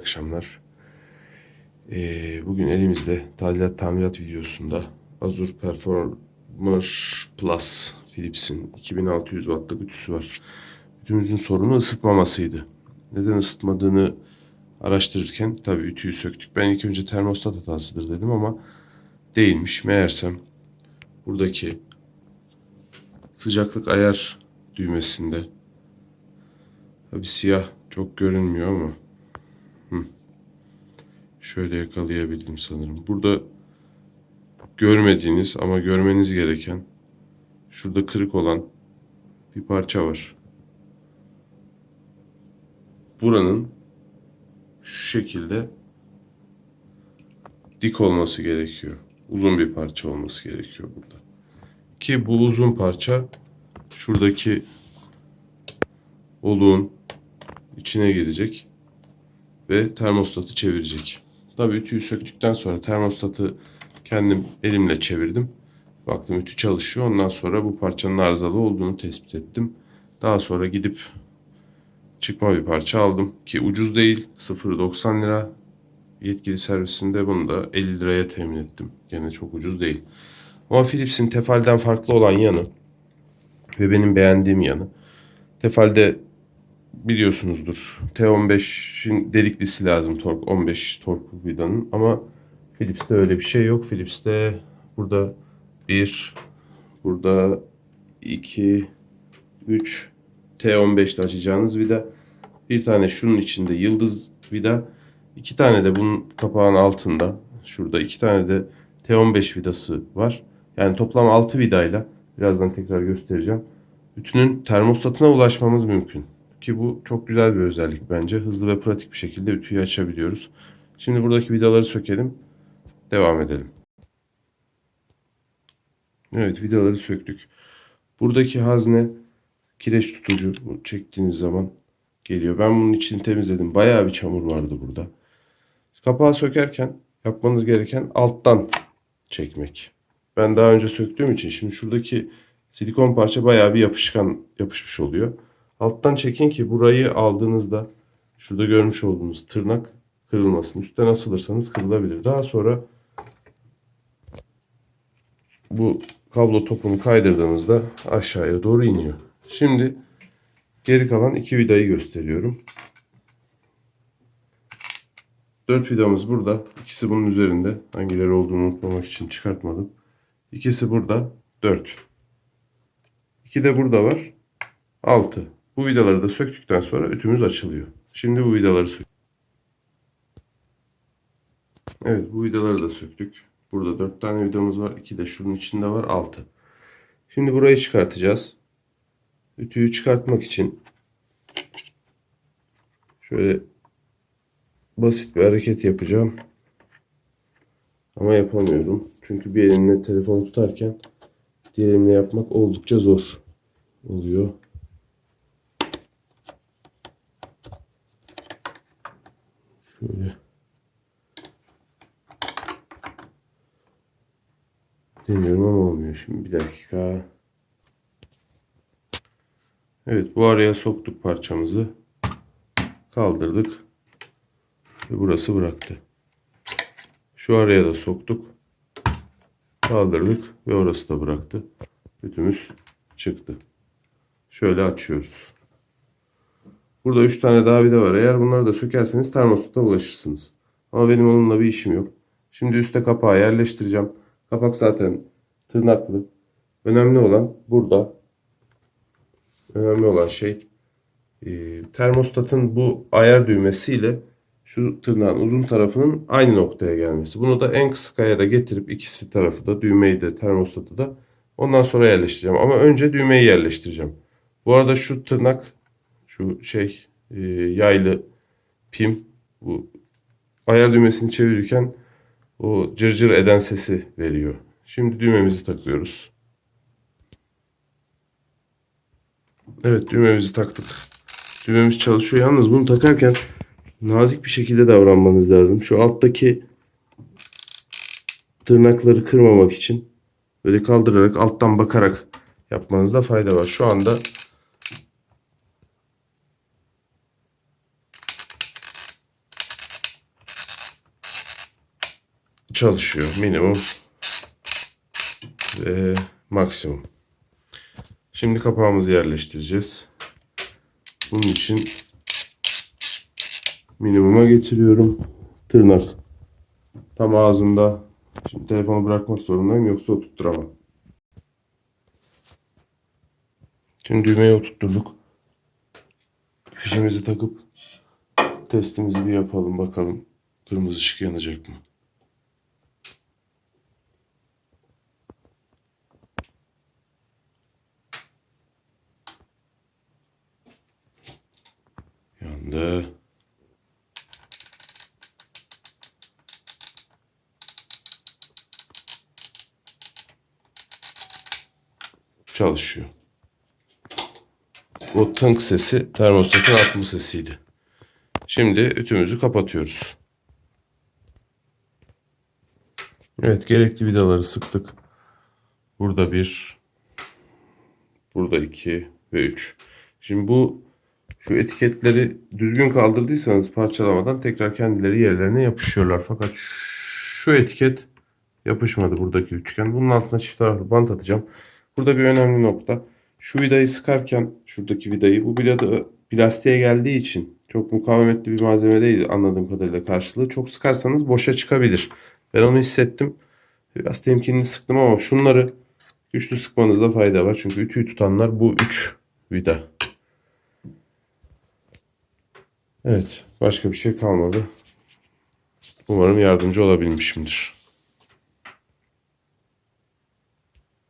akşamlar. Ee, bugün elimizde tadilat tamirat videosunda Azure Performer Plus Philips'in 2600 wattlık ütüsü var. Ütümüzün sorunu ısıtmamasıydı. Neden ısıtmadığını araştırırken tabii ütüyü söktük. Ben ilk önce termostat hatasıdır dedim ama değilmiş. Meğersem buradaki sıcaklık ayar düğmesinde tabii siyah çok görünmüyor ama Şöyle yakalayabildim sanırım. Burada görmediğiniz ama görmeniz gereken şurada kırık olan bir parça var. Buranın şu şekilde dik olması gerekiyor. Uzun bir parça olması gerekiyor burada. Ki bu uzun parça şuradaki oluğun içine girecek ve termostatı çevirecek. Tabii ütüyü söktükten sonra termostatı kendim elimle çevirdim. Baktım ütü çalışıyor. Ondan sonra bu parçanın arızalı olduğunu tespit ettim. Daha sonra gidip çıkma bir parça aldım. Ki ucuz değil. 0.90 lira. Yetkili servisinde bunu da 50 liraya temin ettim. Gene çok ucuz değil. Ama Philips'in Tefal'den farklı olan yanı ve benim beğendiğim yanı Tefal'de biliyorsunuzdur. T15'in deliklisi lazım tork 15 tork vidanın ama Philips'te öyle bir şey yok. Philips'te burada 1 burada 2 3 T15'te açacağınız vida bir tane şunun içinde yıldız vida iki tane de bunun kapağın altında şurada iki tane de T15 vidası var. Yani toplam 6 vidayla birazdan tekrar göstereceğim. Bütünün termostatına ulaşmamız mümkün. Ki bu çok güzel bir özellik bence. Hızlı ve pratik bir şekilde ütüyü açabiliyoruz. Şimdi buradaki vidaları sökelim. Devam edelim. Evet vidaları söktük. Buradaki hazne kireç tutucu çektiğiniz zaman geliyor. Ben bunun içini temizledim. Bayağı bir çamur vardı burada. Kapağı sökerken yapmanız gereken alttan çekmek. Ben daha önce söktüğüm için şimdi şuradaki silikon parça bayağı bir yapışkan yapışmış oluyor. Alttan çekin ki burayı aldığınızda şurada görmüş olduğunuz tırnak kırılmasın. Üstten asılırsanız kırılabilir. Daha sonra bu kablo topunu kaydırdığınızda aşağıya doğru iniyor. Şimdi geri kalan iki vidayı gösteriyorum. Dört vidamız burada. İkisi bunun üzerinde. Hangileri olduğunu unutmamak için çıkartmadım. İkisi burada. Dört. İki de burada var. Altı. Bu vidaları da söktükten sonra ütümüz açılıyor. Şimdi bu vidaları sök. Evet bu vidaları da söktük. Burada 4 tane vidamız var. 2 de şunun içinde var. 6. Şimdi burayı çıkartacağız. Ütüyü çıkartmak için şöyle basit bir hareket yapacağım. Ama yapamıyorum. Çünkü bir elimle telefonu tutarken diğer elimle yapmak oldukça zor oluyor. Şöyle. Deniyorum ama olmuyor. Şimdi bir dakika. Evet bu araya soktuk parçamızı. Kaldırdık. Ve burası bıraktı. Şu araya da soktuk. Kaldırdık ve orası da bıraktı. Bütümüz çıktı. Şöyle açıyoruz. Burada 3 tane daha vida var. Eğer bunları da sökerseniz termostata ulaşırsınız. Ama benim onunla bir işim yok. Şimdi üste kapağı yerleştireceğim. Kapak zaten tırnaklı. Önemli olan burada. Önemli olan şey e, termostatın bu ayar düğmesiyle şu tırnağın uzun tarafının aynı noktaya gelmesi. Bunu da en kısa ayara getirip ikisi tarafı da düğmeyi de termostatı da ondan sonra yerleştireceğim. Ama önce düğmeyi yerleştireceğim. Bu arada şu tırnak şu şey e, yaylı pim bu ayar düğmesini çevirirken o cırcır eden sesi veriyor. Şimdi düğmemizi takıyoruz. Evet düğmemizi taktık. Düğmemiz çalışıyor. Yalnız bunu takarken nazik bir şekilde davranmanız lazım. Şu alttaki tırnakları kırmamak için böyle kaldırarak alttan bakarak yapmanızda fayda var. Şu anda çalışıyor. Minimum ve maksimum. Şimdi kapağımızı yerleştireceğiz. Bunun için minimuma getiriyorum. Tırnak tam ağzında. Şimdi telefonu bırakmak zorundayım yoksa oturtturamam. Şimdi düğmeyi oturtturduk. Fişimizi takıp testimizi bir yapalım bakalım. Kırmızı ışık yanacak mı? Çalışıyor. O tınk sesi termostatın atma sesiydi. Şimdi ütümüzü kapatıyoruz. Evet gerekli vidaları sıktık. Burada bir, burada iki ve üç. Şimdi bu şu etiketleri düzgün kaldırdıysanız parçalamadan tekrar kendileri yerlerine yapışıyorlar. Fakat şu etiket yapışmadı buradaki üçgen. Bunun altına çift taraflı bant atacağım. Burada bir önemli nokta. Şu vidayı sıkarken şuradaki vidayı bu vida plastiğe geldiği için çok mukavemetli bir malzeme değil anladığım kadarıyla karşılığı. Çok sıkarsanız boşa çıkabilir. Ben onu hissettim. Biraz temkinli sıktım ama şunları güçlü sıkmanızda fayda var. Çünkü ütüyü tutanlar bu üç vida. Evet başka bir şey kalmadı. Umarım yardımcı olabilmişimdir.